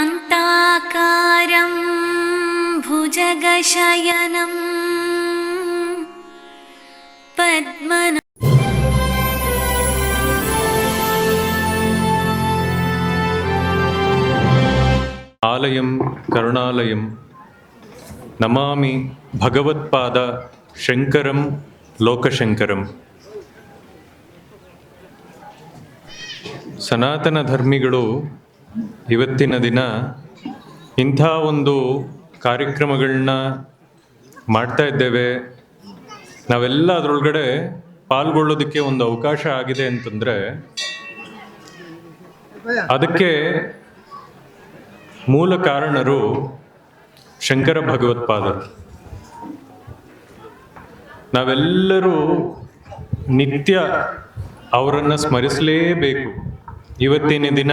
शान्ताकारं भुजगशयनं पद्मन ஆலயம் கருணாலயம் நமாமி பகவத்பாதா சங்கரம் லோகசங்கரம் ಸನಾತನ ಧರ್ಮಿಗಳು ಇವತ್ತಿನ ದಿನ ಇಂಥ ಒಂದು ಕಾರ್ಯಕ್ರಮಗಳನ್ನ ಮಾಡ್ತಾ ಇದ್ದೇವೆ. ನಾವೆಲ್ಲ ಅದರೊಳಗಡೆ ಪಾಲ್ಗೊಳ್ಳೋದಕ್ಕೆ ಒಂದು ಅವಕಾಶ ಆಗಿದೆ ಅಂತಂದರೆ ಅದಕ್ಕೆ ಮೂಲ ಕಾರಣರು ಶಂಕರ ಭಗವತ್ಪಾದರು ನಾವೆಲ್ಲರೂ ನಿತ್ಯ ಅವರನ್ನು ಸ್ಮರಿಸಲೇಬೇಕು. ಇವತ್ತಿನ ದಿನ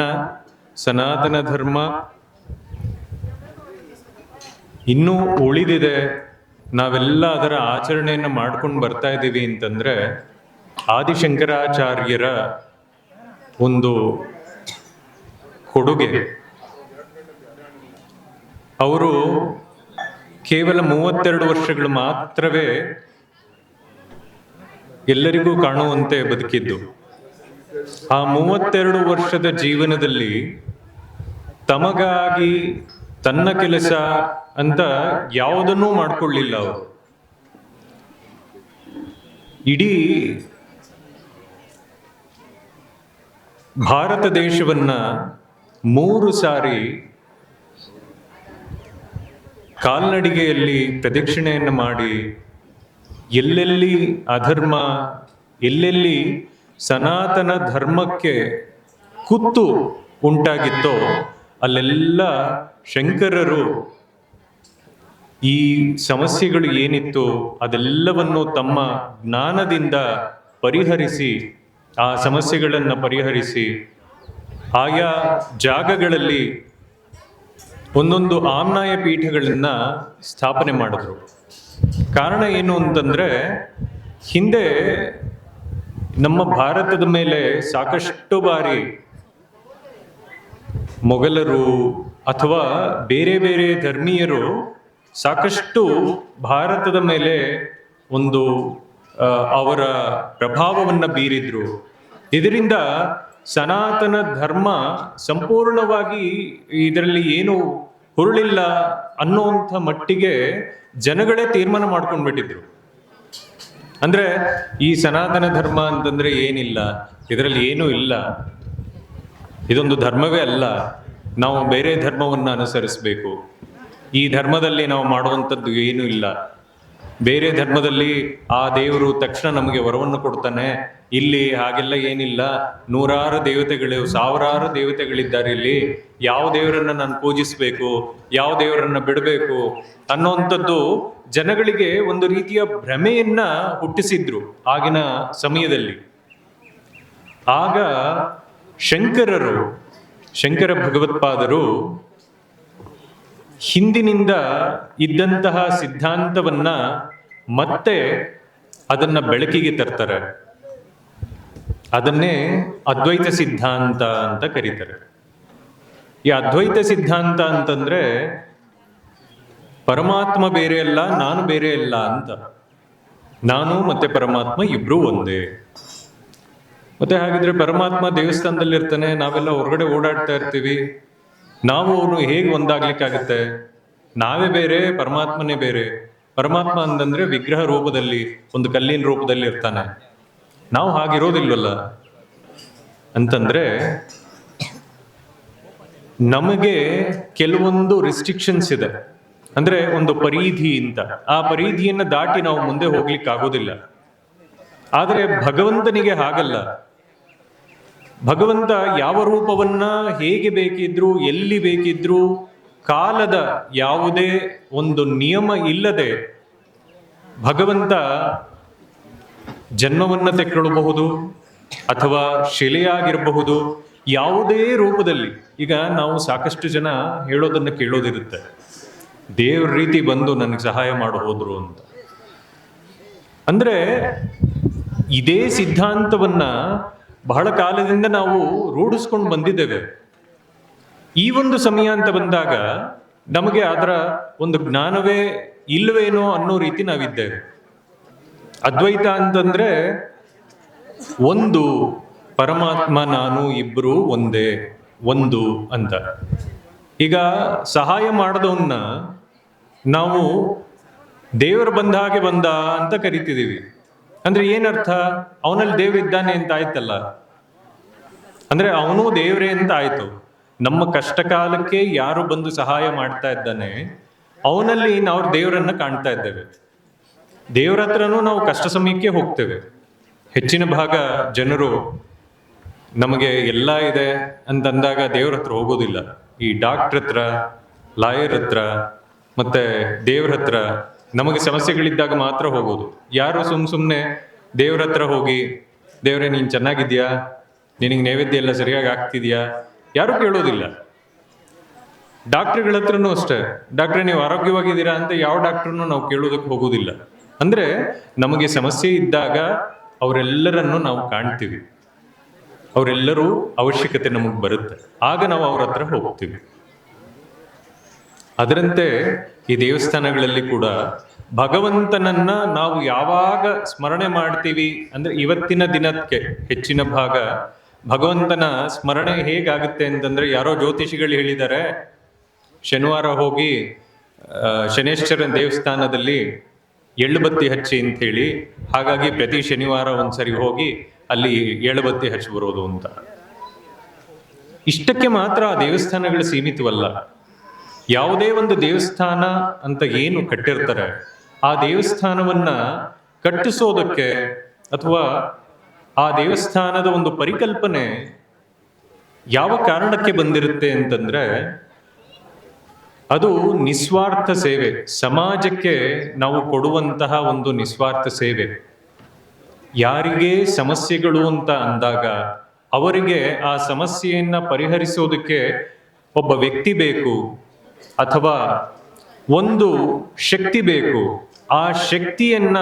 ಸನಾತನ ಧರ್ಮ ಇನ್ನೂ ಉಳಿದಿದೆ. ನಾವೆಲ್ಲ ಅದರ ಆಚರಣೆಯನ್ನು ಮಾಡ್ಕೊಂಡು ಬರ್ತಾ ಇದ್ದೀವಿ ಅಂತಂದ್ರೆ ಆದಿಶಂಕರಾಚಾರ್ಯರ ಒಂದು ಕೊಡುಗೆ. ಅವರು ಕೇವಲ ಮೂವತ್ತೆರಡು ವರ್ಷಗಳು ಮಾತ್ರವೇ ಎಲ್ಲರಿಗೂ ಕಾಣುವಂತೆ ಬದುಕಿದ್ದು. ಆ ಮೂವತ್ತೆರಡು ವರ್ಷದ ಜೀವನದಲ್ಲಿ ತಮಗಾಗಿ ತನ್ನ ಕೆಲಸ ಅಂತ ಯಾವುದನ್ನೂ ಮಾಡಿಕೊಳ್ಳಿಲ್ಲ ಅವರು. ಇಡೀ ಭಾರತ ದೇಶವನ್ನ ಮೂರು ಸಾರಿ ಕಾಲ್ನಡಿಗೆಯಲ್ಲಿ ಪ್ರದಕ್ಷಿಣೆಯನ್ನು ಮಾಡಿ ಎಲ್ಲೆಲ್ಲಿ ಅಧರ್ಮ, ಎಲ್ಲೆಲ್ಲಿ ಸನಾತನ ಧರ್ಮಕ್ಕೆ ಕುತ್ತು ಉಂಟಾಗಿತ್ತೋ ಅಲ್ಲೆಲ್ಲ ಶಂಕರರು ಈ ಸಮಸ್ಯೆಗಳು ಏನಿತ್ತು ಅದೆಲ್ಲವನ್ನು ತಮ್ಮ ಜ್ಞಾನದಿಂದ ಪರಿಹರಿಸಿ, ಆ ಸಮಸ್ಯೆಗಳನ್ನು ಪರಿಹರಿಸಿ, ಆಯಾ ಜಾಗಗಳಲ್ಲಿ ಒಂದೊಂದು ಆಮ್ನಾಯ ಪೀಠಗಳನ್ನ ಸ್ಥಾಪನೆ ಮಾಡಿದ್ರು. ಕಾರಣ ಏನು ಅಂತಂದ್ರೆ, ಹಿಂದೆ ನಮ್ಮ ಭಾರತದ ಮೇಲೆ ಸಾಕಷ್ಟು ಬಾರಿ ಮೊಘಲರು ಅಥವಾ ಬೇರೆ ಬೇರೆ ಧರ್ಮೀಯರು ಸಾಕಷ್ಟು ಭಾರತದ ಮೇಲೆ ಒಂದು ಅವರ ಪ್ರಭಾವವನ್ನು ಬೀರಿದ್ರು. ಇದರಿಂದ ಸನಾತನ ಧರ್ಮ ಸಂಪೂರ್ಣವಾಗಿ ಇದರಲ್ಲಿ ಏನು ಹುರುಳಿಲ್ಲ ಅನ್ನುವಂಥ ಮಟ್ಟಿಗೆ ಜನಗಳೇ ತೀರ್ಮಾನ ಮಾಡ್ಕೊಂಡ್ಬಿಟ್ಟಿದ್ರು. ಅಂದ್ರೆ ಈ ಸನಾತನ ಧರ್ಮ ಅಂತಂದ್ರೆ ಏನಿಲ್ಲ, ಇದರಲ್ಲಿ ಏನೂ ಇಲ್ಲ. ಇದೊಂದು ಧರ್ಮವೇ ಅಲ್ಲ. ನಾವು ಬೇರೆ ಧರ್ಮವನ್ನು ಅನುಸರಿಸಬೇಕು. ಈ ಧರ್ಮದಲ್ಲಿ ನಾವು ಮಾಡುವಂಥದ್ದು ಏನೂ ಇಲ್ಲ. ಬೇರೆ ಧರ್ಮದಲ್ಲಿ ಆ ದೇವರು ತಕ್ಷಣ ನಮಗೆ ವರವನ್ನು ಕೊಡ್ತಾನೆ. ಇಲ್ಲಿ ಹಾಗೆಲ್ಲ ಏನಿಲ್ಲ. ನೂರಾರು ದೇವತೆಗಳು, ಸಾವಿರಾರು ದೇವತೆಗಳಿದ್ದಾರೆ ಇಲ್ಲಿ. ಯಾವ ದೇವರನ್ನ ನಾನು ಪೂಜಿಸಬೇಕು? ಯಾವ ದೇವರನ್ನ ಬಿಡಬೇಕು? ಅನ್ನುವಂಥದ್ದು ಜನಗಳಿಗೆ ಒಂದು ರೀತಿಯ ಭ್ರಮೆಯನ್ನ ಹುಟ್ಟಿಸಿದ್ರು ಆಗಿನ ಸಮಯದಲ್ಲಿ. ಆಗ ಶಂಕರರು, ಶಂಕರ ಭಗವತ್ಪಾದರು ಹಿಂದಿನಿಂದ ಇದ್ದಂತಹ ಸಿದ್ಧಾಂತವನ್ನ ಮತ್ತೆ ಅದನ್ನ ಬೆಳಕಿಗೆ ತರ್ತಾರೆ. ಅದನ್ನೇ ಅದ್ವೈತ ಸಿದ್ಧಾಂತ ಅಂತ ಕರೀತಾರೆ. ಈ ಅದ್ವೈತ ಸಿದ್ಧಾಂತ ಅಂತಂದ್ರೆ, ಪರಮಾತ್ಮ ಬೇರೆ ಅಲ್ಲ, ನಾನು ಬೇರೆ ಅಲ್ಲ ಅಂತ. ನಾನು ಮತ್ತೆ ಪರಮಾತ್ಮ ಇಬ್ರು ಒಂದೇ. ಮತ್ತೆ ಹಾಗಿದ್ರೆ ಪರಮಾತ್ಮ ದೇವಸ್ಥಾನದಲ್ಲಿ ಇರ್ತಾನೆ ನಾವೆಲ್ಲ ಹೊರಗಡೆ ಓಡಾಡ್ತಾ ಇರ್ತೀವಿ. ನಾವು ಅವನು ಹೇಗೆ ಒಂದಾಗ್ಲಿಕ್ಕಾಗತ್ತೆ? ನಾವೇ ಬೇರೆ, ಪರಮಾತ್ಮನೇ ಬೇರೆ. ಪರಮಾತ್ಮ ಅಂತಂದ್ರೆ ವಿಗ್ರಹ ರೂಪದಲ್ಲಿ, ಒಂದು ಕಲ್ಲಿನ ರೂಪದಲ್ಲಿ ಇರ್ತಾನೆ. ನಾವು ಹಾಗಿರೋದಿಲ್ವಲ್ಲ? ಅಂತಂದ್ರೆ, ನಮಗೆ ಕೆಲವೊಂದು ರಿಸ್ಟ್ರಿಕ್ಷನ್ಸ್ ಇದೆ. ಅಂದ್ರೆ ಒಂದು ಪರಿಧಿ ಅಂತ. ಆ ಪರಿಧಿಯನ್ನು ದಾಟಿ ನಾವು ಮುಂದೆ ಹೋಗ್ಲಿಕ್ಕೆ ಆಗೋದಿಲ್ಲ ಆದರೆ ಭಗವಂತನಿಗೆ ಹಾಗಲ್ಲ. ಭಗವಂತ ಯಾವ ರೂಪವನ್ನ ಹೇಗೆ ಬೇಕಿದ್ರು, ಎಲ್ಲಿ ಬೇಕಿದ್ರು, ಕಾಲದ ಯಾವುದೇ ಒಂದು ನಿಯಮ ಇಲ್ಲದೆ ಭಗವಂತ ಜನ್ಮವನ್ನ ತೆಕ್ಕೊಳ್ಳಬಹುದು ಅಥವಾ ಶಿಲೆಯಾಗಿರಬಹುದು ಯಾವುದೇ ರೂಪದಲ್ಲಿ. ಈಗ ನಾವು ಸಾಕಷ್ಟು ಜನ ಹೇಳೋದನ್ನು ಕೇಳೋದಿರುತ್ತೆ. ದೇವ್ರ ರೀತಿ ಬಂದು ನನಗೆ ಸಹಾಯ ಮಾಡಿ ಹೋದ್ರು ಅಂತ. ಅಂದ್ರೆ ಇದೇ ಸಿದ್ಧಾಂತವನ್ನ ಬಹಳ ಕಾಲದಿಂದ ನಾವು ರೂಢಿಸ್ಕೊಂಡು ಬಂದಿದ್ದೇವೆ. ಈ ಒಂದು ಸಮಯ ಅಂತ ಬಂದಾಗ ನಮಗೆ ಅದರ ಒಂದು ಜ್ಞಾನವೇ ಇಲ್ಲವೇನೋ ಅನ್ನೋ ರೀತಿ ನಾವಿದ್ದೇವೆ. ಅದ್ವೈತ ಅಂತಂದ್ರೆ ಒಂದು ಪರಮಾತ್ಮ ನಾನು ಇಬ್ರು ಒಂದೇ, ಒಂದು ಅಂತ. ಈಗ ಸಹಾಯ ಮಾಡದವನ್ನ ನಾವು ದೇವರು ಬಂದ ಹಾಗೆ ಬಂದ ಅಂತ ಕರಿತಿದೀವಿ ಅಂದ್ರೆ ಏನರ್ಥ? ಅವನಲ್ಲಿ ದೇವರಿದ್ದಾನೆ ಅಂತ ಆಯ್ತಲ್ಲ? ಅಂದ್ರೆ ಅವನು ದೇವ್ರೆ ಅಂತ ಆಯ್ತು. ನಮ್ಮ ಕಷ್ಟ ಕಾಲಕ್ಕೆ ಯಾರು ಬಂದು ಸಹಾಯ ಮಾಡ್ತಾ ಇದ್ದಾನೆ, ಅವನಲ್ಲಿ ನಾವು ದೇವರನ್ನ ಕಾಣ್ತಾ ಇದ್ದೇವೆ. ದೇವ್ರ ಹತ್ರನೂ ನಾವು ಕಷ್ಟ ಸಮಯಕ್ಕೆ ಹೋಗ್ತೇವೆ. ಹೆಚ್ಚಿನ ಭಾಗ ಜನರು ನಮಗೆ ಎಲ್ಲ ಇದೆ ಅಂತಂದಾಗ ದೇವ್ರ ಹತ್ರ ಹೋಗೋದಿಲ್ಲ. ಈ ಡಾಕ್ಟ್ರ್ ಹತ್ರ, ಲಾಯರ್ ಹತ್ರ, ಮತ್ತೆ ದೇವ್ರ ಹತ್ರ ನಮಗೆ ಸಮಸ್ಯೆಗಳಿದ್ದಾಗ ಮಾತ್ರ ಹೋಗೋದು. ಯಾರು ಸುಮ್ ಸುಮ್ಮನೆ ದೇವ್ರ ಹತ್ರ ಹೋಗಿ, ದೇವ್ರೆ, ನೀನು ಚೆನ್ನಾಗಿದ್ಯಾ? ನಿನಗೆ ನೈವೇದ್ಯ ಎಲ್ಲ ಸರಿಯಾಗಿ ಆಗ್ತಿದ್ಯಾ ಯಾರು ಕೇಳೋದಿಲ್ಲ. ಡಾಕ್ಟರ್ಗಳ ಹತ್ರನೂ ಅಷ್ಟೇ. ಡಾಕ್ಟ್ರೆ, ನೀವು ಆರೋಗ್ಯವಾಗಿದ್ದೀರಾ? ಅಂತ ಯಾವ ಡಾಕ್ಟರ್ನು ನಾವು ಕೇಳೋದಕ್ಕೆ ಹೋಗೋದಿಲ್ಲ. ಅಂದ್ರೆ ನಮಗೆ ಸಮಸ್ಯೆ ಇದ್ದಾಗ ಅವರೆಲ್ಲರನ್ನು ನಾವು ಕಾಣ್ತೀವಿ. ಅವರೆಲ್ಲರೂ ಅವಶ್ಯಕತೆ ನಮಗೆ ಬರುತ್ತೆ. ಆಗ ನಾವು ಅವ್ರ ಹತ್ರ ಹೋಗ್ತೀವಿ. ಅದರಂತೆ ಈ ದೇವಸ್ಥಾನಗಳಲ್ಲಿ ಕೂಡ ಭಗವಂತನನ್ನ ನಾವು ಯಾವಾಗ ಸ್ಮರಣೆ ಮಾಡ್ತೀವಿ ಅಂದ್ರೆ ಇವತ್ತಿನ ದಿನಕ್ಕೆ ಹೆಚ್ಚಿನ ಭಾಗ ಭಗವಂತನ ಸ್ಮರಣೆ ಹೇಗಾಗುತ್ತೆ ಅಂತಂದ್ರೆ ಯಾರೋ ಜ್ಯೋತಿಷಿಗಳು ಹೇಳಿದ್ದಾರೆ. ಶನಿವಾರ ಹೋಗಿ ಶನೇಶ್ವರನ ದೇವಸ್ಥಾನದಲ್ಲಿ ಎಳ್ಳುಬತ್ತಿ ಹಚ್ಚಿ ಅಂತ ಹೇಳಿ ಹಾಗಾಗಿ ಪ್ರತಿ ಶನಿವಾರ ಒಂದ್ಸರಿ ಹೋಗಿ ಅಲ್ಲಿ ಎಳ್ಳುಬತ್ತಿ ಹಚ್ಚಿ ಬರೋದು ಅಂತ. ಇಷ್ಟಕ್ಕೆ ಮಾತ್ರ ಆ ದೇವಸ್ಥಾನಗಳು ಸೀಮಿತವಲ್ಲ. ಯಾವುದೇ ಒಂದು ದೇವಸ್ಥಾನ ಅಂತ ಏನು ಕಟ್ಟಿರ್ತಾರೆ, ಆ ದೇವಸ್ಥಾನವನ್ನ ಕಟ್ಟಿಸೋದಕ್ಕೆ ಅಥವಾ ಆ ದೇವಸ್ಥಾನದ ಒಂದು ಪರಿಕಲ್ಪನೆ ಯಾವ ಕಾರಣಕ್ಕೆ ಬಂದಿರುತ್ತೆ ಅಂತಂದ್ರೆ, ಅದು ನಿಸ್ವಾರ್ಥ ಸೇವೆ. ಸಮಾಜಕ್ಕೆ ನಾವು ಕೊಡುವಂತಹ ಒಂದು ನಿಸ್ವಾರ್ಥ ಸೇವೆ. ಯಾರಿಗೆ ಸಮಸ್ಯೆಗಳು ಅಂತ ಅಂದಾಗ, ಅವರಿಗೆ ಆ ಸಮಸ್ಯೆಯನ್ನ ಪರಿಹರಿಸೋದಕ್ಕೆ ಒಬ್ಬ ವ್ಯಕ್ತಿ ಬೇಕು. ಅಥವಾ ಒಂದು ಶಕ್ತಿ ಬೇಕು, ಆ ಶಕ್ತಿಯನ್ನ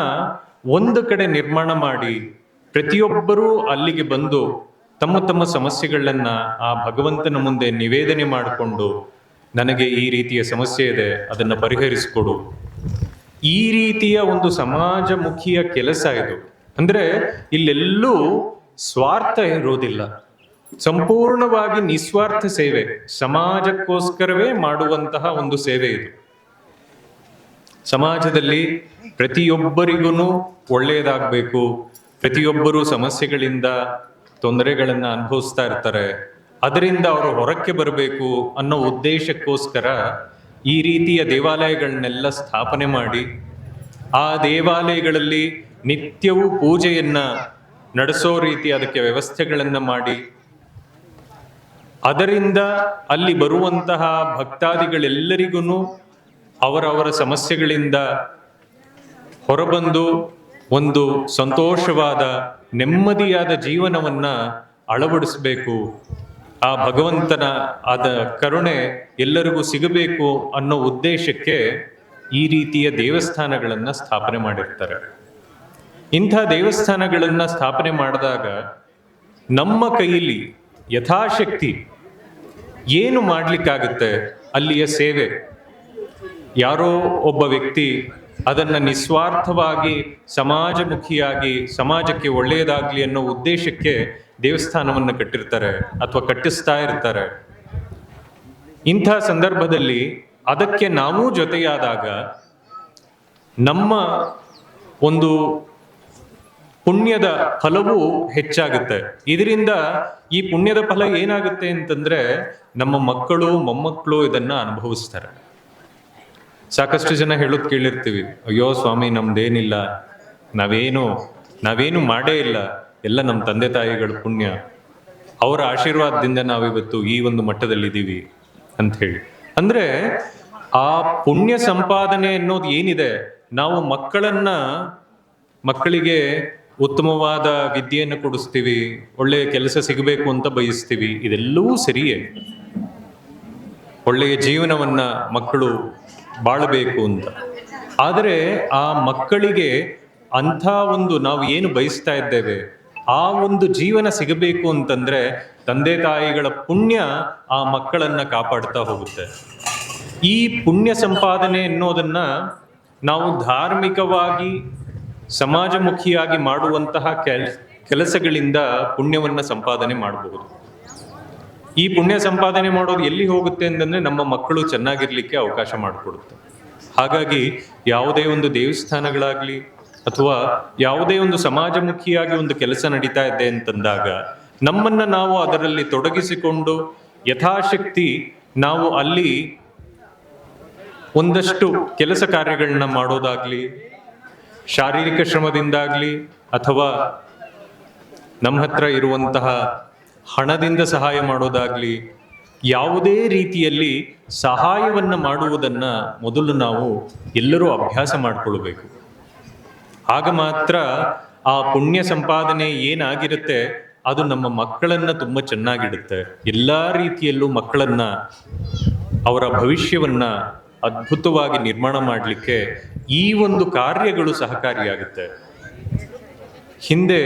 ಒಂದು ಕಡೆ ನಿರ್ಮಾಣ ಮಾಡಿ ಪ್ರತಿಯೊಬ್ಬರೂ ಅಲ್ಲಿಗೆ ಬಂದು ತಮ್ಮ ತಮ್ಮ ಸಮಸ್ಯೆಗಳನ್ನ ಆ ಭಗವಂತನ ಮುಂದೆ ನಿವೇದನೆ ಮಾಡಿಕೊಂಡು ನನಗೆ ಈ ರೀತಿಯ ಸಮಸ್ಯೆ ಇದೆ, ಅದನ್ನು ಪರಿಹರಿಸಿಕೊಡು. ಈ ರೀತಿಯ ಒಂದು ಸಮಾಜಮುಖಿಯ ಕೆಲಸ ಇದು. ಅಂದ್ರೆ ಇಲ್ಲೆಲ್ಲೂ ಸ್ವಾರ್ಥ ಇರೋದಿಲ್ಲ. ಸಂಪೂರ್ಣವಾಗಿ ನಿಸ್ವಾರ್ಥ ಸೇವೆ, ಸಮಾಜಕ್ಕೋಸ್ಕರವೇ ಮಾಡುವಂತಹ ಒಂದು ಸೇವೆ ಇದು. ಸಮಾಜದಲ್ಲಿ ಪ್ರತಿಯೊಬ್ಬರಿಗೂ ಒಳ್ಳೆಯದಾಗಬೇಕು ಪ್ರತಿಯೊಬ್ಬರು ಸಮಸ್ಯೆಗಳಿಂದ ತೊಂದರೆಗಳನ್ನ ಅನುಭವಿಸ್ತಾ ಇರ್ತಾರೆ, ಅದರಿಂದ ಅವರು ಹೊರಕ್ಕೆ ಬರಬೇಕು ಅನ್ನೋ ಉದ್ದೇಶಕ್ಕೋಸ್ಕರ ಈ ರೀತಿಯ ದೇವಾಲಯಗಳನ್ನೆಲ್ಲ ಸ್ಥಾಪನೆ ಮಾಡಿ, ಆ ದೇವಾಲಯಗಳಲ್ಲಿ ನಿತ್ಯವೂ ಪೂಜೆಯನ್ನ ನಡೆಸೋ ರೀತಿ ಅದಕ್ಕೆ ವ್ಯವಸ್ಥೆಗಳನ್ನ ಮಾಡಿ ಅದರಿಂದ ಅಲ್ಲಿ ಬರುವಂತಹ ಭಕ್ತಾದಿಗಳೆಲ್ಲರಿಗೂ ಅವರವರ ಸಮಸ್ಯೆಗಳಿಂದ ಹೊರಬಂದು ಒಂದು ಸಂತೋಷವಾದ, ನೆಮ್ಮದಿಯಾದ ಜೀವನವನ್ನ ಅಳವಡಿಸಬೇಕು. ಆ ಭಗವಂತನ ಆದ ಕರುಣೆ ಎಲ್ಲರಿಗೂ ಸಿಗಬೇಕು ಅನ್ನೋ ಉದ್ದೇಶಕ್ಕೆ ಈ ರೀತಿಯ ದೇವಸ್ಥಾನಗಳನ್ನು ಸ್ಥಾಪನೆ ಮಾಡಿರ್ತಾರೆ. ಇಂಥ ದೇವಸ್ಥಾನಗಳನ್ನು ಸ್ಥಾಪನೆ ಮಾಡಿದಾಗ ನಮ್ಮ ಕೈಯಲ್ಲಿ ಯಥಾಶಕ್ತಿ ಏನು ಮಾಡಲಿಕ್ಕಾಗುತ್ತೆ ಅಲ್ಲಿಯ ಸೇವೆ? ಯಾರೋ ಒಬ್ಬ ವ್ಯಕ್ತಿ ಅದನ್ನು ನಿಸ್ವಾರ್ಥವಾಗಿ, ಸಮಾಜಮುಖಿಯಾಗಿ, ಸಮಾಜಕ್ಕೆ ಒಳ್ಳೆಯದಾಗಲಿ ಅನ್ನೋ ಉದ್ದೇಶಕ್ಕೆ ದೇವಸ್ಥಾನವನ್ನು ಕಟ್ಟಿರ್ತಾರೆ ಅಥವಾ ಕಟ್ಟಿಸ್ತಾ ಇರ್ತಾರೆ. ಇಂಥ ಸಂದರ್ಭದಲ್ಲಿ ಅದಕ್ಕೆ ನಾವು ಜೊತೆಯಾದಾಗ ನಮ್ಮ ಒಂದು ಪುಣ್ಯದ ಫಲವು ಹೆಚ್ಚಾಗುತ್ತೆ. ಇದರಿಂದ ಈ ಪುಣ್ಯದ ಫಲ ಏನಾಗುತ್ತೆ ಅಂತಂದ್ರೆ ನಮ್ಮ ಮಕ್ಕಳು ಮೊಮ್ಮಕ್ಕಳು ಇದನ್ನ ಅನುಭವಿಸ್ತಾರೆ. ಸಾಕಷ್ಟು ಜನ ಹೇಳೋದು ಕೇಳಿರ್ತೀವಿ, ಅಯ್ಯೋ ಸ್ವಾಮಿ ನಮ್ದೇನಿಲ್ಲ, ನಾವೇನು ನಾವೇನು ಮಾಡೇ ಇಲ್ಲ, ಎಲ್ಲ ನಮ್ಮ ತಂದೆ ತಾಯಿಗಳ ಪುಣ್ಯ. ಅವರ ಆಶೀರ್ವಾದದಿಂದ ನಾವಿವತ್ತು ಈ ಒಂದು ಮಟ್ಟದಲ್ಲಿದ್ದೀವಿ ಅಂತ ಹೇಳಿ ಅಂದ್ರೆ ಆ ಪುಣ್ಯ ಸಂಪಾದನೆ ಅನ್ನೋದು ಏನಿದೆ, ನಾವು ಮಕ್ಕಳನ್ನ, ಮಕ್ಕಳಿಗೆ ಉತ್ತಮವಾದ ವಿದ್ಯೆಯನ್ನು ಕೊಡಿಸ್ತೀವಿ, ಒಳ್ಳೆಯ ಕೆಲಸ ಸಿಗಬೇಕು ಅಂತ ಬಯಸ್ತೀವಿ ಇದೆಲ್ಲವೂ ಸರಿಯೇ. ಒಳ್ಳೆಯ ಜೀವನವನ್ನ ಮಕ್ಕಳು ಬಾಳಬೇಕು ಅಂತ. ಆದರೆ ಆ ಮಕ್ಕಳಿಗೆ ಅಂಥ ಒಂದು ನಾವು ಏನು ಬಯಸ್ತಾ ಇದ್ದೇವೆ, ಆ ಒಂದು ಜೀವನ ಸಿಗಬೇಕು ಅಂತಂದ್ರೆ ತಂದೆ ತಾಯಿಗಳ ಪುಣ್ಯ ಆ ಮಕ್ಕಳನ್ನ ಕಾಪಾಡ್ತಾ ಹೋಗುತ್ತೆ. ಈ ಪುಣ್ಯ ಸಂಪಾದನೆ ಎನ್ನುವುದನ್ನ ನಾವು ಧಾರ್ಮಿಕವಾಗಿ ಸಮಾಜಮುಖಿಯಾಗಿ ಮಾಡುವಂತಹ ಕೆಲ್, ಕೆಲಸಗಳಿಂದ ಪುಣ್ಯವನ್ನ ಸಂಪಾದನೆ ಮಾಡಬಹುದು. ಈ ಪುಣ್ಯ ಸಂಪಾದನೆ ಮಾಡೋದು ಎಲ್ಲಿ ಹೋಗುತ್ತೆ ಅಂತಂದ್ರೆ ನಮ್ಮ ಮಕ್ಕಳು ಚೆನ್ನಾಗಿರ್ಲಿಕ್ಕೆ ಅವಕಾಶ ಮಾಡಿಕೊಡುತ್ತೆ. ಹಾಗಾಗಿ ಯಾವುದೇ ಒಂದು ದೇವಸ್ಥಾನಗಳಾಗ್ಲಿ ಅಥವಾ ಯಾವುದೇ ಒಂದು ಸಮಾಜಮುಖಿಯಾಗಿ ಒಂದು ಕೆಲಸ ನಡೀತಾ ಇದೆ ಅಂತಂದಾಗ ನಮ್ಮನ್ನ ನಾವು ಅದರಲ್ಲಿ ತೊಡಗಿಸಿಕೊಂಡು ಯಥಾಶಕ್ತಿ ನಾವು ಅಲ್ಲಿ ಒಂದಷ್ಟು ಕೆಲಸ ಕಾರ್ಯಗಳನ್ನ ಮಾಡೋದಾಗ್ಲಿ ಶಾರೀರಿಕ ಶ್ರಮದಿಂದಾಗ್ಲಿ ಅಥವಾ ನಮ್ಮ ಹತ್ರ ಇರುವಂತಹ ಹಣದಿಂದ ಸಹಾಯ ಮಾಡೋದಾಗ್ಲಿ ಯಾವುದೇ ರೀತಿಯಲ್ಲಿ ಸಹಾಯವನ್ನ ಮಾಡುವುದನ್ನ ಮೊದಲು ನಾವು ಎಲ್ಲರೂ ಅಭ್ಯಾಸ ಮಾಡಿಕೊಳ್ಬೇಕು. ಆಗ ಮಾತ್ರ ಆ ಪುಣ್ಯ ಸಂಪಾದನೆ ಏನಾಗಿರುತ್ತೆ ಅದು ನಮ್ಮ ಮಕ್ಕಳನ್ನ ತುಂಬ ಚೆನ್ನಾಗಿಡುತ್ತೆ. ಎಲ್ಲ ರೀತಿಯಲ್ಲೂ ಮಕ್ಕಳನ್ನ ಅವರ ಭವಿಷ್ಯವನ್ನ ಅದ್ಭುತವಾಗಿ ನಿರ್ಮಾಣ ಮಾಡಲಿಕ್ಕೆ ಈ ಒಂದು ಕಾರ್ಯಗಳು ಸಹಕಾರಿಯಾಗುತ್ತೆ. ಹಿಂದೆ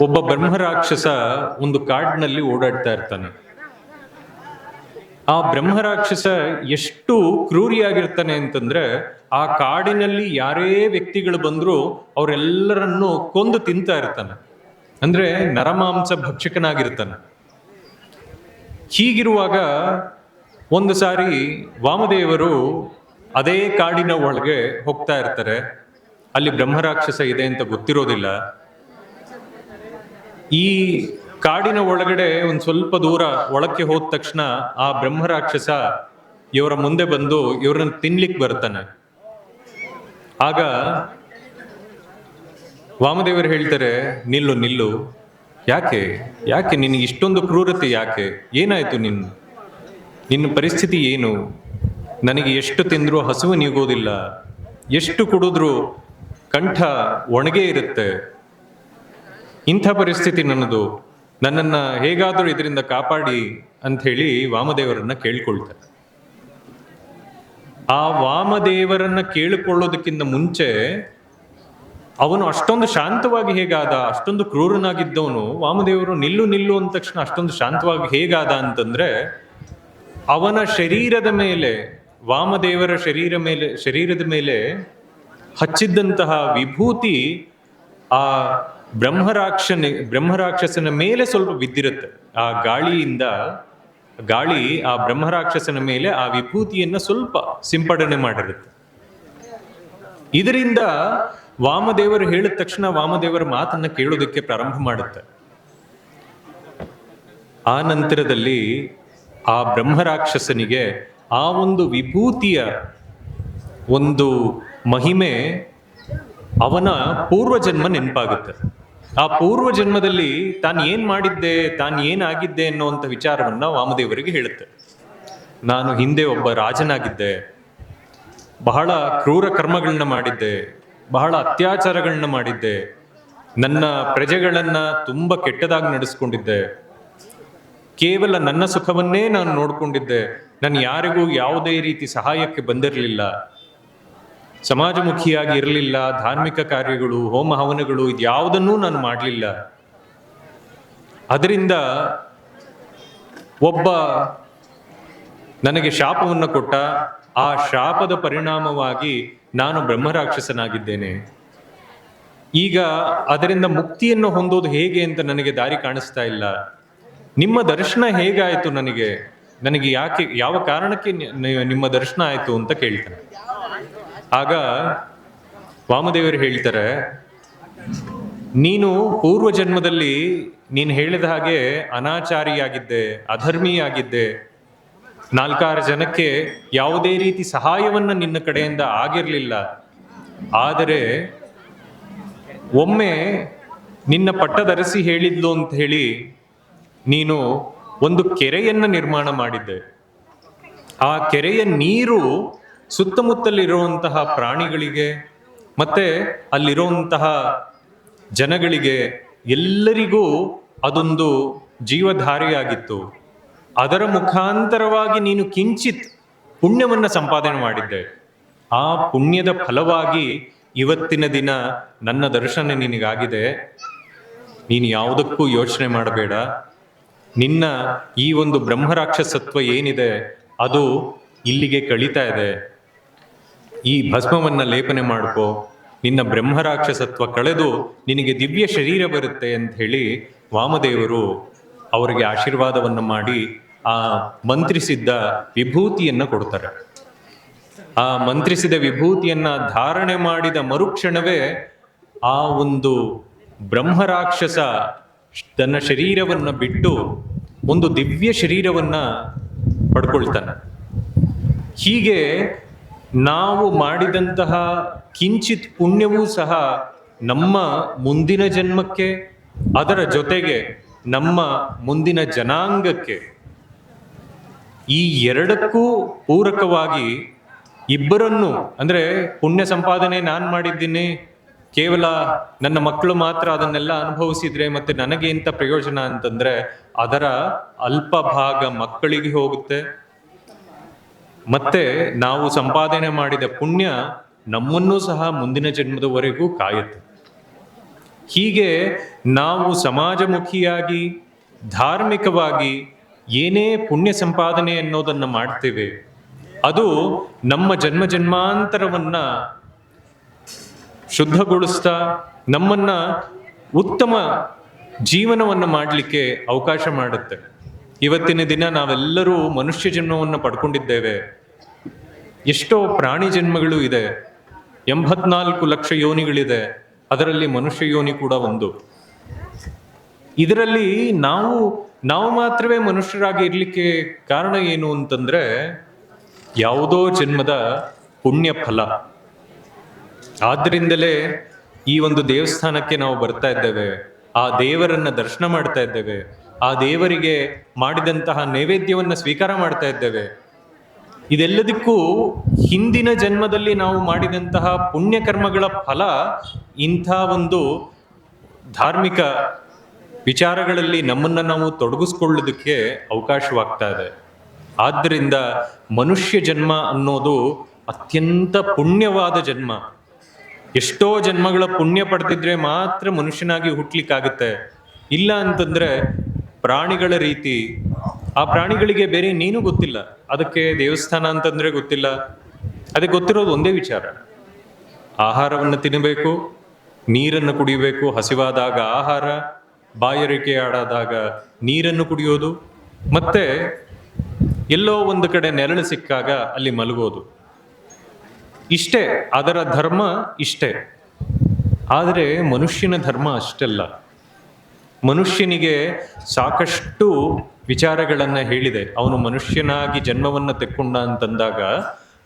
ಒಬ್ಬ ಬ್ರಹ್ಮರಾಕ್ಷಸ ಒಂದು ಕಾಡಿನಲ್ಲಿ ಓಡಾಡ್ತಾ ಇರ್ತಾನೆ. ಆ ಬ್ರಹ್ಮರಾಕ್ಷಸ ಎಷ್ಟು ಕ್ರೂರಿಯಾಗಿರ್ತಾನೆ ಅಂತಂದ್ರೆ ಆ ಕಾಡಿನಲ್ಲಿ ಯಾರೇ ವ್ಯಕ್ತಿಗಳು ಬಂದರೂ ಅವರೆಲ್ಲರನ್ನು ಕೊಂದು ತಿಂತಾ ಇರ್ತಾನೆ. ಅಂದ್ರೆ ನರಮಾಂಸ ಭಕ್ಷಕನಾಗಿರ್ತಾನೆ. ಹೀಗಿರುವಾಗ ಒಂದು ಸಾರಿ ವಾಮದೇವರು ಅದೇ ಕಾಡಿನ ಒಳಗೆ ಹೋಗ್ತಾ ಇರ್ತಾರೆ. ಅಲ್ಲಿ ಬ್ರಹ್ಮರಾಕ್ಷಸ ಇದೆ ಅಂತ ಗೊತ್ತಿರೋದಿಲ್ಲ. ಈ ಕಾಡಿನ ಒಳಗಡೆ ಒಂದು ಸ್ವಲ್ಪ ದೂರ ಒಳಕ್ಕೆ ಹೋದ ತಕ್ಷಣ ಆ ಬ್ರಹ್ಮರಾಕ್ಷಸ ಇವರ ಮುಂದೆ ಬಂದು ಇವ್ರನ್ನ ತಿನ್ಲಿಕ್ಕೆ ಬರ್ತಾನೆ. ಆಗ ವಾಮದೇವರು ಹೇಳ್ತಾರೆ, ನಿಲ್ಲು ನಿಲ್ಲು. ಯಾಕೆ? ಯಾಕೆ ನಿನಗೆ ಇಷ್ಟೊಂದು ಕ್ರೂರತೆ ಯಾಕೆ? ಏನಾಯಿತು ನಿನ್ನ? ನಿನ್ನ ಪರಿಸ್ಥಿತಿ ಏನು? ನನಗೆ ಎಷ್ಟು ತಿಂದರೂ ಹಸುವು ನೀಗೋದಿಲ್ಲ. ಎಷ್ಟು ಕುಡಿದ್ರೂ ಕಂಠ ಒಣಗೇ ಇರುತ್ತೆ. ಇಂಥ ಪರಿಸ್ಥಿತಿ ನನ್ನದು. ನನ್ನನ್ನು ಹೇಗಾದರೂ ಇದರಿಂದ ಕಾಪಾಡಿ ಅಂಥೇಳಿ ವಾಮದೇವರನ್ನ ಕೇಳ್ಕೊಳ್ತಾರೆ. ಆ ವಾಮದೇವರನ್ನ ಕೇಳಿಕೊಳ್ಳೋದಕ್ಕಿಂತ ಮುಂಚೆ ಅವನು ಅಷ್ಟೊಂದು ಶಾಂತವಾಗಿ ಹೇಗಾದ? ಅಷ್ಟೊಂದು ಕ್ರೂರನಾಗಿದ್ದವನು? ವಾಮದೇವರು ನಿಲ್ಲು ನಿಲ್ಲು ಅಂದ ತಕ್ಷಣ ಅಷ್ಟೊಂದು ಶಾಂತವಾಗಿ ಹೇಗಾದ ಅಂತಂದ್ರೆ, ಅವನ ಶರೀರದ ಮೇಲೆ, ವಾಮದೇವರ ಶರೀರ ಮೇಲೆ, ಶರೀರದ ಮೇಲೆ ಹಚ್ಚಿದ್ದಂತಹ ವಿಭೂತಿ ಆ ಬ್ರಹ್ಮರಾಕ್ಷನ, ಬ್ರಹ್ಮರಾಕ್ಷಸನ ಮೇಲೆ ಸ್ವಲ್ಪ ಬಿದ್ದಿರುತ್ತೆ. ಆ ಗಾಳಿಯಿಂದ, ಗಾಳಿ ಆ ಬ್ರಹ್ಮರಾಕ್ಷಸನ ಮೇಲೆ ಆ ವಿಭೂತಿಯನ್ನ ಸ್ವಲ್ಪ ಸಿಂಪಡಣೆ ಮಾಡಿರುತ್ತೆ. ಇದರಿಂದ ವಾಮದೇವರು ಹೇಳಿದ ತಕ್ಷಣ ವಾಮದೇವರ ಮಾತನ್ನು ಕೇಳೋದಕ್ಕೆ ಪ್ರಾರಂಭ ಮಾಡುತ್ತೆ. ಆ ನಂತರದಲ್ಲಿ ಆ ಬ್ರಹ್ಮರಾಕ್ಷಸನಿಗೆ ಆ ಒಂದು ವಿಭೂತಿಯ ಒಂದು ಮಹಿಮೆ ಅವನ ಪೂರ್ವ ಜನ್ಮ ನೆನಪಾಗುತ್ತೆ. ಆ ಪೂರ್ವ ಜನ್ಮದಲ್ಲಿ ತಾನು ಏನ್ ಮಾಡಿದ್ದೆ, ತಾನು ಏನಾಗಿದ್ದೆ ಅನ್ನುವಂಥ ವಿಚಾರವನ್ನ ವಾಮದೇವರಿಗೆ ಹೇಳುತ್ತೆ. ನಾನು ಹಿಂದೆ ಒಬ್ಬ ರಾಜನಾಗಿದ್ದೆ, ಬಹಳ ಕ್ರೂರ ಕರ್ಮಗಳನ್ನ ಮಾಡಿದ್ದೆ ಬಹಳ ಅತ್ಯಾಚಾರಗಳನ್ನ ಮಾಡಿದ್ದೆ. ನನ್ನ ಪ್ರಜೆಗಳನ್ನ ತುಂಬಾ ಕೆಟ್ಟದಾಗಿ ನಡೆಸ್ಕೊಂಡಿದ್ದೆ. ಕೇವಲ ನನ್ನ ಸುಖವನ್ನೇ ನಾನು ನೋಡಿಕೊಂಡಿದ್ದೆ. ನಾನು ಯಾರಿಗೂ ಯಾವುದೇ ರೀತಿ ಸಹಾಯಕ್ಕೆ ಬಂದಿರಲಿಲ್ಲ. ಸಮಾಜಮುಖಿಯಾಗಿ ಇರಲಿಲ್ಲ, ಧಾರ್ಮಿಕ ಕಾರ್ಯಗಳು, ಹೋಮ ಹವನಗಳು ಇದ್ಯಾವುದನ್ನೂ ನಾನು ಮಾಡಲಿಲ್ಲ. ಅದರಿಂದ ಒಬ್ಬ ನನಗೆ ಶಾಪವನ್ನು ಕೊಟ್ಟ ಆ ಶಾಪದ ಪರಿಣಾಮವಾಗಿ ನಾನು ಬ್ರಹ್ಮರಾಕ್ಷಸನಾಗಿದ್ದೇನೆ. ಈಗ ಅದರಿಂದ ಮುಕ್ತಿಯನ್ನು ಹೊಂದೋದು ಹೇಗೆ ಅಂತ ನನಗೆ ದಾರಿ ಕಾಣಿಸ್ತಾ ಇಲ್ಲ. ನಿಮ್ಮ ದರ್ಶನ ಹೇಗಾಯಿತು ನನಗೆ? ನನಗೆ ಯಾಕೆ, ಯಾವ ಕಾರಣಕ್ಕೆ ನಿಮ್ಮ ದರ್ಶನ ಆಯ್ತು ಅಂತ ಕೇಳ್ತಾನೆ. ಆಗ ವಾಮದೇವರು ಹೇಳ್ತಾರೆ, ನೀನು ಪೂರ್ವ ಜನ್ಮದಲ್ಲಿ ನೀನು ಹೇಳಿದ ಹಾಗೆ ಅನಾಚಾರಿಯಾಗಿದ್ದೆ, ಅಧರ್ಮಿಯಾಗಿದ್ದೆ ನಾಲ್ಕಾರು ಜನಕ್ಕೆ ಯಾವುದೇ ರೀತಿ ಸಹಾಯವನ್ನು ನಿನ್ನ ಕಡೆಯಿಂದ ಆಗಿರಲಿಲ್ಲ. ಆದರೆ ಒಮ್ಮೆ ನಿನ್ನ ಪಟ್ಟದರಸಿ ಹೇಳಿದ್ಲು ಅಂತ ಹೇಳಿ ನೀನು ಒಂದು ಕೆರೆಯನ್ನ ನಿರ್ಮಾಣ ಮಾಡಿದ್ದೆ. ಆ ಕೆರೆಯ ನೀರು ಸುತ್ತಮುತ್ತಲಿರುವಂತಹ ಪ್ರಾಣಿಗಳಿಗೆ ಮತ್ತೆ ಅಲ್ಲಿರುವಂತಹ ಜನಗಳಿಗೆ ಎಲ್ಲರಿಗೂ ಅದೊಂದು ಜೀವಧಾರಿಯಾಗಿತ್ತು. ಅದರ ಮುಖಾಂತರವಾಗಿ ನೀನು ಕಿಂಚಿತ್ ಪುಣ್ಯವನ್ನು ಸಂಪಾದನೆ ಮಾಡಿದ್ದೆ. ಆ ಪುಣ್ಯದ ಫಲವಾಗಿ ಇವತ್ತಿನ ದಿನ ನನ್ನ ದರ್ಶನ ನಿನಗಾಗಿದೆ. ನೀನು ಯಾವುದಕ್ಕೂ ಯೋಚನೆ ಮಾಡಬೇಡ. ನಿನ್ನ ಈ ಒಂದು ಬ್ರಹ್ಮರಾಕ್ಷಸತ್ವ ಏನಿದೆ, ಅದು ಇಲ್ಲಿಗೆ ಕಳೀತಾ ಇದೆ. ಈ ಭಸ್ಮವನ್ನು ಲೇಪನೆ ಮಾಡ್ಕೋ. ನಿನ್ನ ಬ್ರಹ್ಮರಾಕ್ಷಸತ್ವ ಕಳೆದು ನಿನಗೆ ದಿವ್ಯ ಶರೀರ ಬರುತ್ತೆ ಅಂತ ಹೇಳಿ ವಾಮದೇವರು ಅವರಿಗೆ ಆಶೀರ್ವಾದವನ್ನು ಮಾಡಿ ಆ, ಮಂತ್ರಿಸಿದ್ದ ವಿಭೂತಿಯನ್ನ ಕೊಡ್ತಾರೆ. ಆ, ಮಂತ್ರಿಸಿದ ವಿಭೂತಿಯನ್ನ ಧಾರಣೆ ಮಾಡಿದ ಮರುಕ್ಷಣವೇ ಆ ಒಂದು ಬ್ರಹ್ಮರಾಕ್ಷಸ ತನ್ನ ಶರೀರವನ್ನ ಬಿಟ್ಟು ಒಂದು ದಿವ್ಯ ಶರೀರವನ್ನ ಪಡ್ಕೊಳ್ತಾನೆ. ಹೀಗೆ ನಾವು ಮಾಡಿದಂತಹ ಕಿಂಚಿತ್ ಪುಣ್ಯವೂ ಸಹ ನಮ್ಮ ಮುಂದಿನ ಜನ್ಮಕ್ಕೆ, ಅದರ ಜೊತೆಗೆ ನಮ್ಮ ಮುಂದಿನ ಜನಾಂಗಕ್ಕೆ ಈ ಎರಡಕ್ಕೂ ಪೂರಕವಾಗಿ ಇಬ್ಬರನ್ನು, ಅಂದ್ರೆ ಪುಣ್ಯ ಸಂಪಾದನೆ ನಾನು ಮಾಡಿದ್ದೀನಿ, ಕೇವಲ ನನ್ನ ಮಕ್ಕಳು ಮಾತ್ರ ಅದನ್ನೆಲ್ಲ ಅನುಭವಿಸಿದ್ರೆ ಮತ್ತೆ ನನಗೆ ಎಂಥ ಪ್ರಯೋಜನ ಅಂತಂದ್ರೆ ಅದರ ಅಲ್ಪ ಭಾಗ ಮಕ್ಕಳಿಗೆ ಹೋಗುತ್ತೆ. ಮತ್ತೆ ನಾವು ಸಂಪಾದನೆ ಮಾಡಿದ ಪುಣ್ಯ ನಮ್ಮನ್ನೂ ಸಹ ಮುಂದಿನ ಜನ್ಮದವರೆಗೂ ಕಾಯುತ್ತೆ. ಹೀಗೆ ನಾವು ಸಮಾಜಮುಖಿಯಾಗಿ, ಧಾರ್ಮಿಕವಾಗಿ ಏನೇ ಪುಣ್ಯ ಸಂಪಾದನೆ ಅನ್ನೋದನ್ನು ಮಾಡ್ತೇವೆ, ಅದು ನಮ್ಮ ಜನ್ಮ ಜನ್ಮಾಂತರವನ್ನು ಶುದ್ಧಗೊಳಿಸ್ತಾ ನಮ್ಮನ್ನು ಉತ್ತಮ ಜೀವನವನ್ನು ಮಾಡಲಿಕ್ಕೆ ಅವಕಾಶ ಮಾಡುತ್ತೆ. ಇವತ್ತಿನ ದಿನ ನಾವೆಲ್ಲರೂ ಮನುಷ್ಯ ಜನ್ಮವನ್ನು ಪಡ್ಕೊಂಡಿದ್ದೇವೆ. ಎಷ್ಟೋ ಪ್ರಾಣಿ ಜನ್ಮಗಳು ಇದೆ, ಎಂಬತ್ನಾಲ್ಕು ಲಕ್ಷ ಯೋನಿಗಳಿದೆ, ಅದರಲ್ಲಿ ಮನುಷ್ಯ ಯೋನಿ ಕೂಡ ಒಂದು. ಇದರಲ್ಲಿ ನಾವು ನಾವು ಮಾತ್ರವೇ ಮನುಷ್ಯರಾಗಿ ಇರಲಿಕ್ಕೆ ಕಾರಣ ಏನು ಅಂತಂದ್ರೆ ಯಾವುದೋ ಜನ್ಮದ ಪುಣ್ಯ ಫಲ. ಆದ್ರಿಂದಲೇ ಈ ಒಂದು ದೇವಸ್ಥಾನಕ್ಕೆ ನಾವು ಬರ್ತಾ ಇದ್ದೇವೆ. ಆ ದೇವರನ್ನ ದರ್ಶನ ಮಾಡ್ತಾ ಇದ್ದೇವೆ. ಆ ದೇವರಿಗೆ ಮಾಡಿದಂತಹ ನೈವೇದ್ಯವನ್ನ ಸ್ವೀಕಾರ ಮಾಡ್ತಾ ಇದ್ದೇವೆ. ಇದೆಲ್ಲದಕ್ಕೂ ಹಿಂದಿನ ಜನ್ಮದಲ್ಲಿ ನಾವು ಮಾಡಿದಂತಹ ಪುಣ್ಯಕರ್ಮಗಳ ಫಲ ಇಂಥ ಒಂದು ಧಾರ್ಮಿಕ ವಿಚಾರಗಳಲ್ಲಿ ನಮ್ಮನ್ನು ನಾವು ತೊಡಗಿಸ್ಕೊಳ್ಳೋದಕ್ಕೆ ಅವಕಾಶವಾಗ್ತಾ ಇದೆ. ಆದ್ದರಿಂದ ಮನುಷ್ಯ ಜನ್ಮ ಅನ್ನೋದು ಅತ್ಯಂತ ಪುಣ್ಯವಾದ ಜನ್ಮ. ಎಷ್ಟೋ ಜನ್ಮಗಳ ಪುಣ್ಯ ಪಡೆದಿದ್ರೆ ಮಾತ್ರ ಮನುಷ್ಯನಾಗಿ ಹುಟ್ಲಿಕ್ಕಾಗುತ್ತೆ. ಇಲ್ಲ ಅಂತಂದ್ರೆ ಪ್ರಾಣಿಗಳ ರೀತಿ. ಆ ಪ್ರಾಣಿಗಳಿಗೆ ಬೇರೆ ನೀನು ಗೊತ್ತಿಲ್ಲ. ಅದಕ್ಕೆ ದೇವಸ್ಥಾನ ಅಂತಂದ್ರೆ ಗೊತ್ತಿಲ್ಲ. ಅದಕ್ಕೆ ಗೊತ್ತಿರೋದು ಒಂದೇ ವಿಚಾರ. ಆಹಾರವನ್ನು ತಿನ್ನಬೇಕು ನೀರನ್ನು ಕುಡಿಯಬೇಕು ಹಸಿವಾದಾಗ ಆಹಾರ ಬಾಯಾರಿಕೆ ಆಡಾದಾಗ ನೀರನ್ನು ಕುಡಿಯೋದು, ಮತ್ತೆ ಎಲ್ಲೋ ಒಂದು ಕಡೆ ನೆರಳು ಸಿಕ್ಕಾಗ ಅಲ್ಲಿ ಮಲಗೋದು. ಇಷ್ಟೇ, ಅದರ ಧರ್ಮ ಇಷ್ಟೇ. ಆದರೆ ಮನುಷ್ಯನ ಧರ್ಮ ಅಷ್ಟಲ್ಲ. ಮನುಷ್ಯನಿಗೆ ಸಾಕಷ್ಟು ವಿಚಾರಗಳನ್ನು ಹೇಳಿದೆ. ಅವನು ಮನುಷ್ಯನಾಗಿ ಜನ್ಮವನ್ನು ತೆಕ್ಕೊಂಡ ಅಂತಂದಾಗ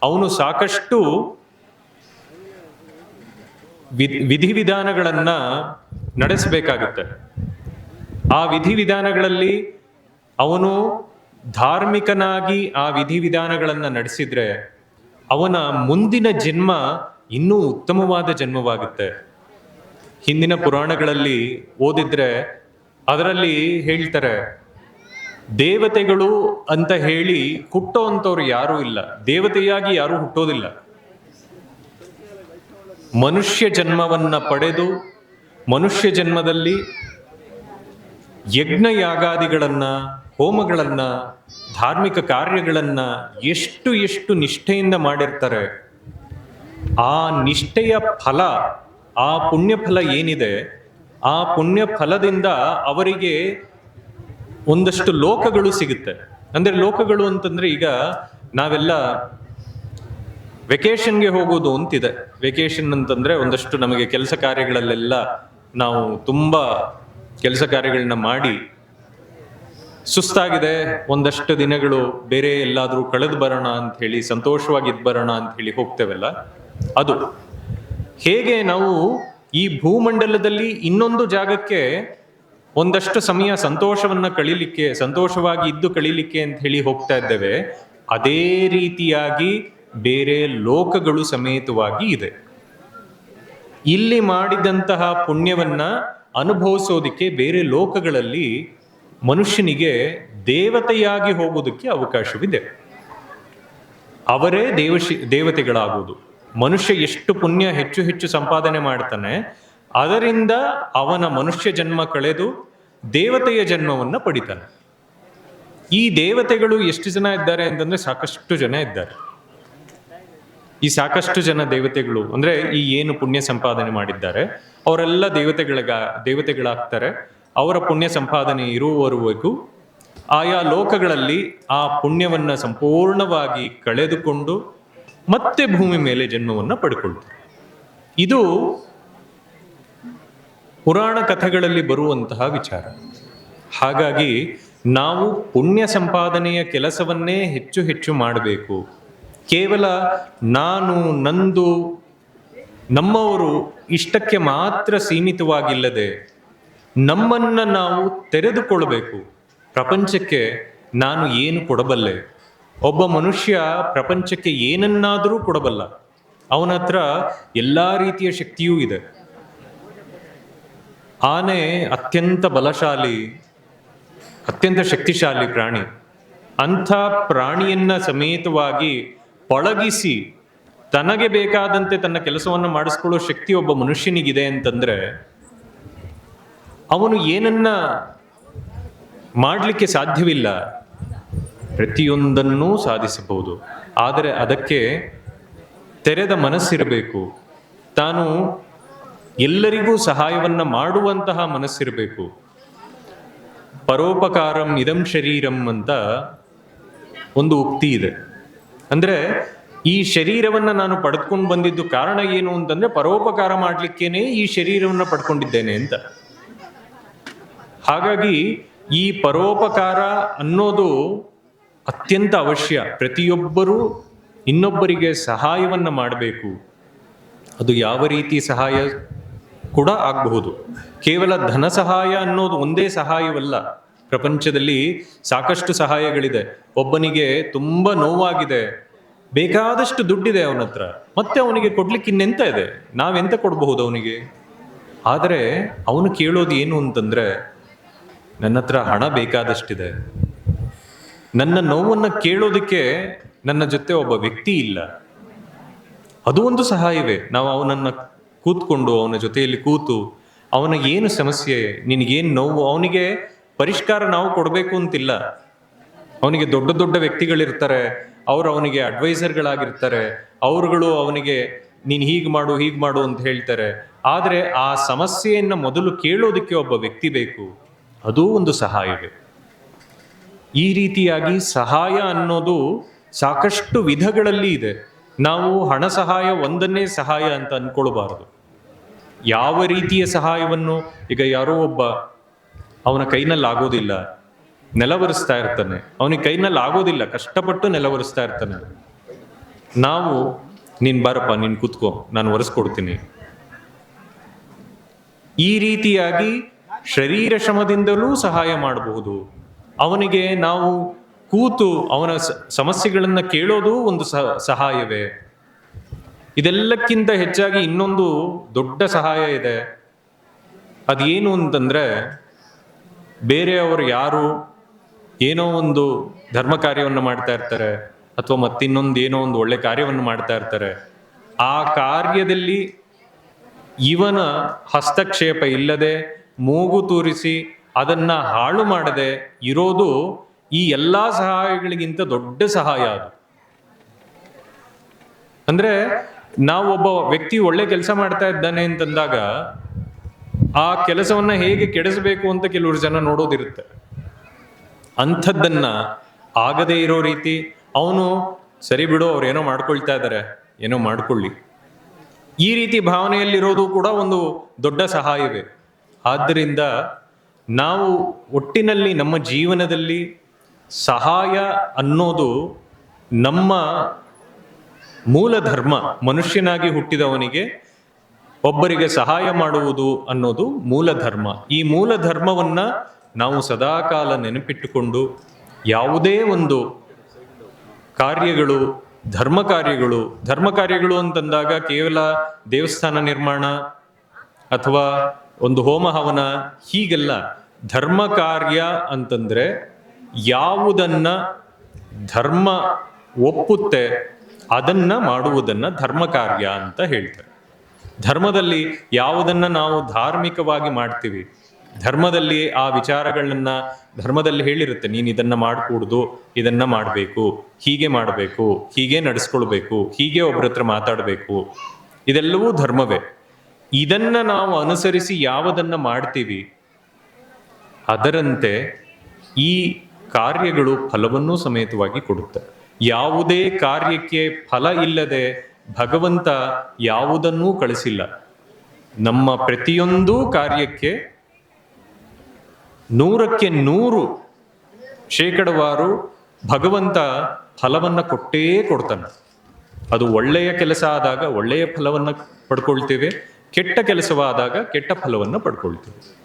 ಅವನು ಸಾಕಷ್ಟು ವಿಧಿ ವಿಧಿವಿಧಾನಗಳನ್ನ ನಡೆಸಬೇಕಾಗುತ್ತೆ. ಆ ವಿಧಿವಿಧಾನಗಳಲ್ಲಿ ಅವನು ಧಾರ್ಮಿಕನಾಗಿ ಆ ವಿಧಿವಿಧಾನಗಳನ್ನು ನಡೆಸಿದ್ರೆ ಅವನ ಮುಂದಿನ ಜನ್ಮ ಇನ್ನೂ ಉತ್ತಮವಾದ ಜನ್ಮವಾಗುತ್ತೆ. ಹಿಂದಿನ ಪುರಾಣಗಳಲ್ಲಿ ಓದಿದ್ರೆ ಅದರಲ್ಲಿ ಹೇಳ್ತಾರೆ, ದೇವತೆಗಳು ಅಂತ ಹೇಳಿ ಹುಟ್ಟೋ ಅಂಥವ್ರು ಯಾರೂ ಇಲ್ಲ. ದೇವತೆಯಾಗಿ ಯಾರೂ ಹುಟ್ಟೋದಿಲ್ಲ. ಮನುಷ್ಯ ಜನ್ಮವನ್ನ ಪಡೆದು ಮನುಷ್ಯ ಜನ್ಮದಲ್ಲಿ ಯಜ್ಞ ಯಾಗಾದಿಗಳನ್ನು ಹೋಮಗಳನ್ನು, ಧಾರ್ಮಿಕ ಕಾರ್ಯಗಳನ್ನು ಎಷ್ಟು ಎಷ್ಟು ನಿಷ್ಠೆಯಿಂದ ಮಾಡಿರ್ತಾರೆ, ಆ ನಿಷ್ಠೆಯ ಫಲ, ಆ ಪುಣ್ಯ ಫಲ ಏನಿದೆ, ಆ ಪುಣ್ಯ ಫಲದಿಂದ ಅವರಿಗೆ ಒಂದಷ್ಟು ಲೋಕಗಳು ಸಿಗುತ್ತೆ. ಅಂದರೆ ಲೋಕಗಳು ಅಂತಂದ್ರೆ ಈಗ ನಾವೆಲ್ಲ ವೆಕೇಶನ್ಗೆ ಹೋಗೋದು ಅಂತಿದೆ. ವೆಕೇಶನ್ ಅಂತಂದ್ರೆ ಒಂದಷ್ಟು ನಮಗೆ ಕೆಲಸ ಕಾರ್ಯಗಳಲ್ಲೆಲ್ಲ ನಾವು ತುಂಬಾ ಕೆಲಸ ಕಾರ್ಯಗಳನ್ನ ಮಾಡಿ ಸುಸ್ತಾಗಿದೆ, ಒಂದಷ್ಟು ದಿನಗಳು ಬೇರೆ ಎಲ್ಲಾದರೂ ಕಳೆದು ಬರೋಣ ಅಂತ ಹೇಳಿ ಸಂತೋಷವಾಗಿ ಇದ್ ಬರೋಣ ಅಂತ ಹೇಳಿ ಹೋಗ್ತೇವಲ್ಲ? ಅದು. ಹೇಗೆ ನಾವು ಈ ಭೂಮಂಡಲದಲ್ಲಿ ಇನ್ನೊಂದು ಜಾಗಕ್ಕೆ ಒಂದಷ್ಟು ಸಮಯ ಸಂತೋಷವನ್ನ ಕಳೀಲಿಕ್ಕೆ, ಸಂತೋಷವಾಗಿ ಇದ್ದು ಕಳೀಲಿಕ್ಕೆ ಅಂತ ಹೇಳಿ ಹೋಗ್ತಾ ಇದ್ದೇವೆ, ಅದೇ ರೀತಿಯಾಗಿ ಬೇರೆ ಲೋಕಗಳು ಸಮೇತವಾಗಿ ಇದೆ. ಇಲ್ಲಿ ಮಾಡಿದಂತಹ ಪುಣ್ಯವನ್ನ ಅನುಭವಿಸೋದಿಕ್ಕೆ ಬೇರೆ ಲೋಕಗಳಲ್ಲಿ ಮನುಷ್ಯನಿಗೆ ದೇವತೆಯಾಗಿ ಹೋಗೋದಕ್ಕೆ ಅವಕಾಶವಿದೆ. ಅವರೇ ದೇವಶಿ ದೇವತೆಗಳಾಗುವುದು ಮನುಷ್ಯ ಎಷ್ಟು ಪುಣ್ಯ, ಹೆಚ್ಚು ಹೆಚ್ಚು ಸಂಪಾದನೆ ಮಾಡ್ತಾನೆ, ಅದರಿಂದ ಅವನ ಮನುಷ್ಯ ಜನ್ಮ ಕಳೆದು ದೇವತೆಯ ಜನ್ಮವನ್ನು ಪಡಿತಾನೆ. ಈ ದೇವತೆಗಳು ಎಷ್ಟು ಜನ ಇದ್ದಾರೆ ಅಂತಂದ್ರೆ ಸಾಕಷ್ಟು ಜನ ಇದ್ದಾರೆ. ಈ ಸಾಕಷ್ಟು ಜನ ದೇವತೆಗಳು, ಅಂದ್ರೆ ಈ ಏನು ಪುಣ್ಯ ಸಂಪಾದನೆ ಮಾಡಿದ್ದಾರೆ, ಅವರೆಲ್ಲ ದೇವತೆಗಳಿಗ, ದೇವತೆಗಳಾಗ್ತಾರೆ. ಅವರ ಪುಣ್ಯ ಸಂಪಾದನೆ ಇರುವವರೆಗೂ ಆಯಾ ಲೋಕಗಳಲ್ಲಿ ಆ ಪುಣ್ಯವನ್ನ ಸಂಪೂರ್ಣವಾಗಿ ಕಳೆದುಕೊಂಡು ಮತ್ತೆ ಭೂಮಿ ಮೇಲೆ ಜನ್ಮವನ್ನು ಪಡ್ಕೊಳ್ತಾರೆ. ಇದು ಪುರಾಣ ಕಥೆಗಳಲ್ಲಿ ಬರುವಂತಹ ವಿಚಾರ. ಹಾಗಾಗಿ ನಾವು ಪುಣ್ಯ ಸಂಪಾದನೆಯ ಕೆಲಸವನ್ನೇ ಹೆಚ್ಚು ಹೆಚ್ಚು ಮಾಡಬೇಕು. ಕೇವಲ ನಾನು, ನಂದು, ನಮ್ಮವರು ಇಷ್ಟಕ್ಕೆ ಮಾತ್ರ ಸೀಮಿತವಾಗಿಲ್ಲದೆ ನಮ್ಮನ್ನ ನಾವು ತೆರೆದುಕೊಳ್ಬೇಕು ಪ್ರಪಂಚಕ್ಕೆ ನಾನು ಏನು ಕೊಡಬಲ್ಲೆ? ಒಬ್ಬ ಮನುಷ್ಯ ಪ್ರಪಂಚಕ್ಕೆ ಏನನ್ನಾದರೂ ಕೊಡಬಲ್ಲ. ಅವನ ಹತ್ರ ಎಲ್ಲ ರೀತಿಯ ಶಕ್ತಿಯೂ ಇದೆ. ಆನೆ ಅತ್ಯಂತ ಬಲಶಾಲಿ, ಅತ್ಯಂತ ಶಕ್ತಿಶಾಲಿ ಪ್ರಾಣಿ. ಅಂಥ ಪ್ರಾಣಿಯನ್ನ ಸಮೇತವಾಗಿ ಪಳಗಿಸಿ ತನಗೆ ಬೇಕಾದಂತೆ ತನ್ನ ಕೆಲಸವನ್ನು ಮಾಡಿಸ್ಕೊಳ್ಳೋ ಶಕ್ತಿ ಒಬ್ಬ ಮನುಷ್ಯನಿಗಿದೆ ಅಂತಂದ್ರೆ ಅವನು ಏನನ್ನ ಮಾಡಲಿಕ್ಕೆ ಸಾಧ್ಯವಿಲ್ಲ, ಪ್ರತಿಯೊಂದನ್ನೂ ಸಾಧಿಸಬಹುದು. ಆದರೆ ಅದಕ್ಕೆ ತೆರೆದ ಮನಸ್ಸಿರಬೇಕು. ತಾನು ಎಲ್ಲರಿಗೂ ಸಹಾಯವನ್ನ ಮಾಡುವಂತಹ ಮನಸ್ಸಿರಬೇಕು. ಪರೋಪಕಾರಂ ಇದಂ ಶರೀರಂ ಅಂತ ಒಂದು ಉಕ್ತಿ ಇದೆ. ಅಂದ್ರೆ ಈ ಶರೀರವನ್ನ ನಾನು ಪಡೆದುಕೊಂಡು ಬಂದಿದ್ದು ಕಾರಣ ಏನು ಅಂತಂದ್ರೆ ಪರೋಪಕಾರ ಮಾಡ್ಲಿಕ್ಕೇನೆ ಈ ಶರೀರವನ್ನ ಪಡ್ಕೊಂಡಿದ್ದೇನೆ ಅಂತ. ಹಾಗಾಗಿ ಈ ಪರೋಪಕಾರ ಅನ್ನೋದು ಅತ್ಯಂತ ಅವಶ್ಯ. ಪ್ರತಿಯೊಬ್ಬರೂ ಇನ್ನೊಬ್ಬರಿಗೆ ಸಹಾಯವನ್ನ ಮಾಡಬೇಕು. ಅದು ಯಾವ ರೀತಿ ಸಹಾಯ ಕೂಡ ಆಗಬಹುದು. ಕೇವಲ ಧನ ಸಹಾಯ ಅನ್ನೋದು ಒಂದೇ ಸಹಾಯವಲ್ಲ. ಪ್ರಪಂಚದಲ್ಲಿ ಸಾಕಷ್ಟು ಸಹಾಯಗಳಿದೆ. ಒಬ್ಬನಿಗೆ ತುಂಬ ನೋವಾಗಿದೆ. ಬೇಕಾದಷ್ಟು ದುಡ್ಡಿದೆ ಅವನ ಹತ್ರ. ಮತ್ತೆ ಅವನಿಗೆ ಕೊಡ್ಲಿಕ್ಕೆ ಇನ್ನೆಂತ ಇದೆ? ನಾವೆಂತ ಕೊಡಬಹುದು ಅವನಿಗೆ? ಆದರೆ ಅವನು ಕೇಳೋದು ಏನು ಅಂತಂದ್ರೆ, ನನ್ನ ಹತ್ರ ಹಣ ಬೇಕಾದಷ್ಟಿದೆ. ನನ್ನ ನೋವನ್ನು ಕೇಳೋದಕ್ಕೆ ನನ್ನ ಜೊತೆ ಒಬ್ಬ ವ್ಯಕ್ತಿ ಇಲ್ಲ. ಅದು ಒಂದು ಸಹಾಯವೇ. ನಾವು ಅವನನ್ನ ಕೂತ್ಕೊಂಡು, ಅವನ ಜೊತೆಯಲ್ಲಿ ಕೂತು, ಅವನ ಏನು ಸಮಸ್ಯೆ, ನಿನಗೇನು ನೋವು, ಅವನಿಗೆ ಪರಿಷ್ಕಾರ ನಾವು ಕೊಡಬೇಕು ಅಂತಿಲ್ಲ. ಅವನಿಗೆ ದೊಡ್ಡ ದೊಡ್ಡ ವ್ಯಕ್ತಿಗಳಿರ್ತಾರೆ. ಅವರು ಅವನಿಗೆ ಅಡ್ವೈಸರ್ಗಳಾಗಿರ್ತಾರೆ. ಅವರುಗಳು ಅವನಿಗೆ ನೀನು ಹೀಗೆ ಮಾಡು ಹೀಗೆ ಮಾಡು ಅಂತ ಹೇಳ್ತಾರೆ. ಆದರೆ ಆ ಸಮಸ್ಯೆಯನ್ನು ಮೊದಲು ಕೇಳೋದಕ್ಕೆ ಒಬ್ಬ ವ್ಯಕ್ತಿ ಬೇಕು. ಅದೂ ಒಂದು ಸಹಾಯವೇ. ಈ ರೀತಿಯಾಗಿ ಸಹಾಯ ಅನ್ನೋದು ಸಾಕಷ್ಟು ವಿಧಗಳಲ್ಲಿ ಇದೆ. ನಾವು ಹಣ ಸಹಾಯ ಒಂದನ್ನೇ ಸಹಾಯ ಅಂತ ಅನ್ಕೊಳ್ಬಾರದು. ಯಾವ ರೀತಿಯ ಸಹಾಯವನ್ನು, ಈಗ ಯಾರೋ ಒಬ್ಬ ಅವನ ಕೈನಲ್ಲಿ ಆಗೋದಿಲ್ಲ. ನೆಲವರಿಸ್ತಾ ಇರ್ತಾನೆ. ಅವನಿಗೆ ಕೈನಲ್ಲಿ ಆಗೋದಿಲ್ಲ. ಕಷ್ಟಪಟ್ಟು ನೆಲವರಿಸ್ತಾ ಇರ್ತಾನೆ. ನಾವು, ನೀನ್ ಬಾರಪ್ಪ, ನೀನ್ ಕೂತ್ಕೋ. ನಾನು ಒರೆಸ್ಕೊಡ್ತೀನಿ. ಈ ರೀತಿಯಾಗಿ ಶರೀರ ಶ್ರಮದಿಂದಲೂ ಸಹಾಯ ಮಾಡಬಹುದು. ಅವನಿಗೆ ನಾವು ಕೂತು ಅವನ ಸಮಸ್ಯೆಗಳನ್ನ ಕೇಳೋದು ಒಂದು ಸಹಾಯವೇ. ಇದೆಲ್ಲಕ್ಕಿಂತ ಹೆಚ್ಚಾಗಿ ಇನ್ನೊಂದು ದೊಡ್ಡ ಸಹಾಯ ಇದೆ. ಅದೇನು ಅಂತಂದ್ರೆ ಬೇರೆಯವರು ಯಾರು ಏನೋ ಒಂದು ಧರ್ಮ ಕಾರ್ಯವನ್ನು ಮಾಡ್ತಾ ಇರ್ತಾರೆ ಅಥವಾ ಮತ್ತಿನ್ನೊಂದು ಏನೋ ಒಂದು ಒಳ್ಳೆ ಕಾರ್ಯವನ್ನು ಮಾಡ್ತಾ ಇರ್ತಾರೆ, ಆ ಕಾರ್ಯದಲ್ಲಿ ಇವನ ಹಸ್ತಕ್ಷೇಪ ಇಲ್ಲದೆ ಮೂಗು ತೂರಿಸಿ ಅದನ್ನ ಹಾಳು ಮಾಡದೆ ಇರೋದು ಈ ಎಲ್ಲ ಸಹಾಯಗಳಿಗಿಂತ ದೊಡ್ಡ ಸಹಾಯ ಅದು. ಅಂದ್ರೆ ನಾವು ಒಬ್ಬ ವ್ಯಕ್ತಿ ಒಳ್ಳೆ ಕೆಲಸ ಮಾಡ್ತಾ ಇದ್ದಾನೆ ಅಂತಂದಾಗ ಆ ಕೆಲಸವನ್ನ ಹೇಗೆ ಕೆಡಿಸಬೇಕು ಅಂತ ಕೆಲವರು ಜನ ನೋಡೋದಿರುತ್ತೆ. ಅಂಥದ್ದನ್ನ ಆಗದೇ ಇರೋ ರೀತಿ ಅವನು, ಸರಿ ಬಿಡು, ಅವ್ರು ಏನೋ ಮಾಡ್ಕೊಳ್ತಾ ಇದ್ದಾರೆ ಏನೋ ಮಾಡ್ಕೊಳ್ಳಿ. ಈ ರೀತಿ ಭಾವನೆಯಲ್ಲಿರೋದು ಕೂಡ ಒಂದು ದೊಡ್ಡ ಸಹಾಯವೇ. ಆದ್ದರಿಂದ ನಾವು ಒಟ್ಟಿನಲ್ಲಿ ನಮ್ಮ ಜೀವನದಲ್ಲಿ ಸಹಾಯ ಅನ್ನೋದು ನಮ್ಮ ಮೂಲ ಧರ್ಮ, ಮನುಷ್ಯನಾಗಿ ಹುಟ್ಟಿದವನಿಗೆ ಒಬ್ಬರಿಗೆ ಸಹಾಯ ಮಾಡುವುದು ಅನ್ನೋದು ಮೂಲ ಧರ್ಮ ಈ ಮೂಲ ಧರ್ಮವನ್ನ ನಾವು ಸದಾಕಾಲ ನೆನಪಿಟ್ಟುಕೊಂಡು ಯಾವುದೇ ಒಂದು ಕಾರ್ಯಗಳು, ಧರ್ಮ ಕಾರ್ಯಗಳು ಧರ್ಮ ಕಾರ್ಯಗಳು ಅಂತಂದಾಗ ಕೇವಲ ದೇವಸ್ಥಾನ ನಿರ್ಮಾಣ ಅಥವಾ ಒಂದು ಹೋಮ ಹವನ ಹೀಗೆಲ್ಲ ಧರ್ಮ ಕಾರ್ಯ ಅಂತಂದ್ರೆ ಯಾವುದನ್ನ ಧರ್ಮ ಒಪ್ಪುತ್ತೆ ಅದನ್ನ ಮಾಡುವುದನ್ನ ಧರ್ಮ ಕಾರ್ಯ ಅಂತ ಹೇಳ್ತಾರೆ. ಧರ್ಮದಲ್ಲಿ ಯಾವುದನ್ನ ನಾವು ಧಾರ್ಮಿಕವಾಗಿ ಮಾಡ್ತೀವಿ, ಧರ್ಮದಲ್ಲಿ ಆ ವಿಚಾರಗಳನ್ನ ಧರ್ಮದಲ್ಲಿ ಹೇಳಿರುತ್ತೆ, ನೀನು ಇದನ್ನ ಮಾಡಕೂಡ್ದು, ಇದನ್ನ ಮಾಡಬೇಕು, ಹೀಗೆ ಮಾಡಬೇಕು, ಹೀಗೆ ನಡೆಸ್ಕೊಳ್ಬೇಕು, ಹೀಗೆ ಒಬ್ಬರ ಹತ್ರ ಮಾತಾಡಬೇಕು. ಇದೆಲ್ಲವೂ ಧರ್ಮವೇ. ಇದನ್ನ ನಾವು ಅನುಸರಿಸಿ ಯಾವುದನ್ನ ಮಾಡ್ತೀವಿ, ಅದರಂತೆ ಈ ಕಾರ್ಯಗಳು ಫಲವನ್ನು ಸಮೇತವಾಗಿ ಕೊಡುತ್ತೆ. ಯಾವುದೇ ಕಾರ್ಯಕ್ಕೆ ಫಲ ಇಲ್ಲದೆ ಭಗವಂತ ಯಾವುದನ್ನೂ ಕಳಿಸಿಲ್ಲ. ನಮ್ಮ ಪ್ರತಿಯೊಂದು ಕಾರ್ಯಕ್ಕೆ ನೂರಕ್ಕೆ ನೂರು ಶೇಕಡವಾರು ಭಗವಂತ ಫಲವನ್ನು ಕೊಟ್ಟೇ ಕೊಡ್ತಾನೆ. ಅದು ಒಳ್ಳೆಯ ಕೆಲಸ ಆದಾಗ ಒಳ್ಳೆಯ ಫಲವನ್ನು ಪಡ್ಕೊಳ್ತೇವೆ, ಕೆಟ್ಟ ಕೆಲಸವಾದಾಗ ಕೆಟ್ಟ ಫಲವನ್ನು ಪಡ್ಕೊಳ್ತೇವೆ.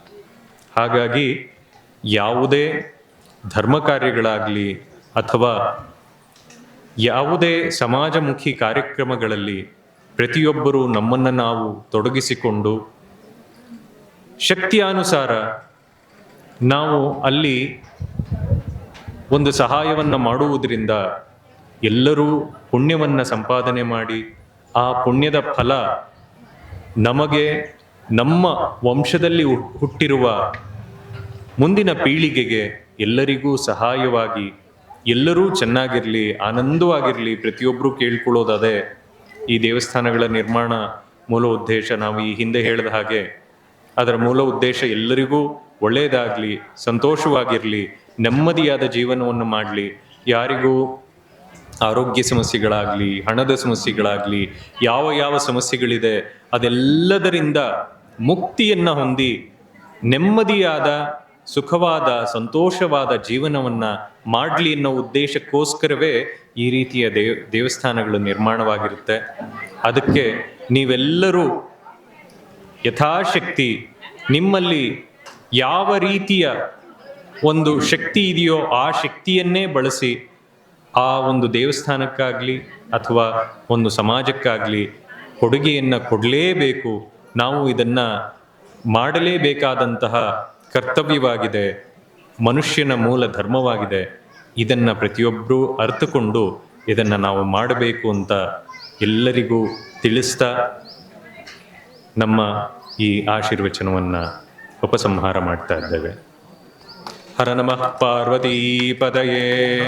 ಹಾಗಾಗಿ ಯಾವುದೇ ಧರ್ಮ ಕಾರ್ಯಗಳಾಗಲಿ ಅಥವಾ ಯಾವುದೇ ಸಮಾಜಮುಖಿ ಕಾರ್ಯಕ್ರಮಗಳಲ್ಲಿ ಪ್ರತಿಯೊಬ್ಬರೂ ನಮ್ಮನ್ನು ನಾವು ತೊಡಗಿಸಿಕೊಂಡು ಶಕ್ತಿಯಾನುಸಾರ ನಾವು ಅಲ್ಲಿ ಒಂದು ಸಹಾಯವನ್ನು ಮಾಡುವುದರಿಂದ ಎಲ್ಲರೂ ಪುಣ್ಯವನ್ನು ಸಂಪಾದನೆ ಮಾಡಿ ಆ ಪುಣ್ಯದ ಫಲ ನಮಗೆ ನಮ್ಮ ವಂಶದಲ್ಲಿ ಹುಟ್- ಹುಟ್ಟಿರುವ ಮುಂದಿನ ಪೀಳಿಗೆಗೆ ಎಲ್ಲರಿಗೂ ಸಹಾಯವಾಗಿ ಎಲ್ಲರೂ ಚೆನ್ನಾಗಿರಲಿ, ಆನಂದವಾಗಿರಲಿ ಪ್ರತಿಯೊಬ್ಬರು ಕೇಳ್ಕೊಳ್ಳೋದದೇ ಈ ದೇವಸ್ಥಾನಗಳ ನಿರ್ಮಾಣ ಮೂಲ ಉದ್ದೇಶ. ನಾವು ಈ ಹಿಂದೆ ಹೇಳಿದ ಹಾಗೆ ಅದರ ಮೂಲ ಉದ್ದೇಶ ಎಲ್ಲರಿಗೂ ಒಳ್ಳೆಯದಾಗಲಿ, ಸಂತೋಷವಾಗಿರಲಿ, ನೆಮ್ಮದಿಯಾದ ಜೀವನವನ್ನು ಮಾಡಲಿ. ಯಾರಿಗೂ ಆರೋಗ್ಯ ಸಮಸ್ಯೆಗಳಾಗಲಿ, ಹಣದ ಸಮಸ್ಯೆಗಳಾಗಲಿ, ಯಾವ ಯಾವ ಸಮಸ್ಯೆಗಳಿದೆ, ಅದೆಲ್ಲದರಿಂದ ಮುಕ್ತಿಯನ್ನ ಹೊಂದಿ ನೆಮ್ಮದಿಯಾದ, ಸುಖವಾದ, ಸಂತೋಷವಾದ ಜೀವನವನ್ನ ಮಾಡಲಿ ಅನ್ನೋ ಉದ್ದೇಶಕ್ಕೋಸ್ಕರವೇ ಈ ರೀತಿಯ ದೇವ್, ದೇವಸ್ಥಾನಗಳು ನಿರ್ಮಾಣವಾಗಿರುತ್ತೆ. ಅದಕ್ಕೆ ನೀವೆಲ್ಲರೂ ಯಥಾಶಕ್ತಿ, ನಿಮ್ಮಲ್ಲಿ ಯಾವ ರೀತಿಯ ಒಂದು ಶಕ್ತಿ ಇದೆಯೋ ಆ ಶಕ್ತಿಯನ್ನೇ ಬಳಸಿ ಆ ಒಂದು ದೇವಸ್ಥಾನಕ್ಕಾಗಲಿ ಅಥವಾ ಒಂದು ಸಮಾಜಕ್ಕಾಗಲಿ ಕೊಡುಗೆಯನ್ನು ಕೊಡಲೇಬೇಕು. ನಾವು ಇದನ್ನು ಮಾಡಲೇಬೇಕಾದಂತಹ ಕರ್ತವ್ಯವಾಗಿದೆ. ಮನುಷ್ಯನ ಮೂಲ ಧರ್ಮವಾಗಿದೆ. ಇದನ್ನು ಪ್ರತಿಯೊಬ್ಬರೂ ಅರ್ಥಕೊಂಡು ಇದನ್ನು ನಾವು ಮಾಡಬೇಕು ಅಂತ ಎಲ್ಲರಿಗೂ ತಿಳಿಸ್ತಾ ನಮ್ಮ ಈ ಆಶೀರ್ವಚನವನ್ನು ಉಪಸಂಹಾರ ಮಾಡ್ತಾ ಇದ್ದೇವೆ. ಹರ ನಮಃ ಪಾರ್ವತೀ ಪದಯೇ.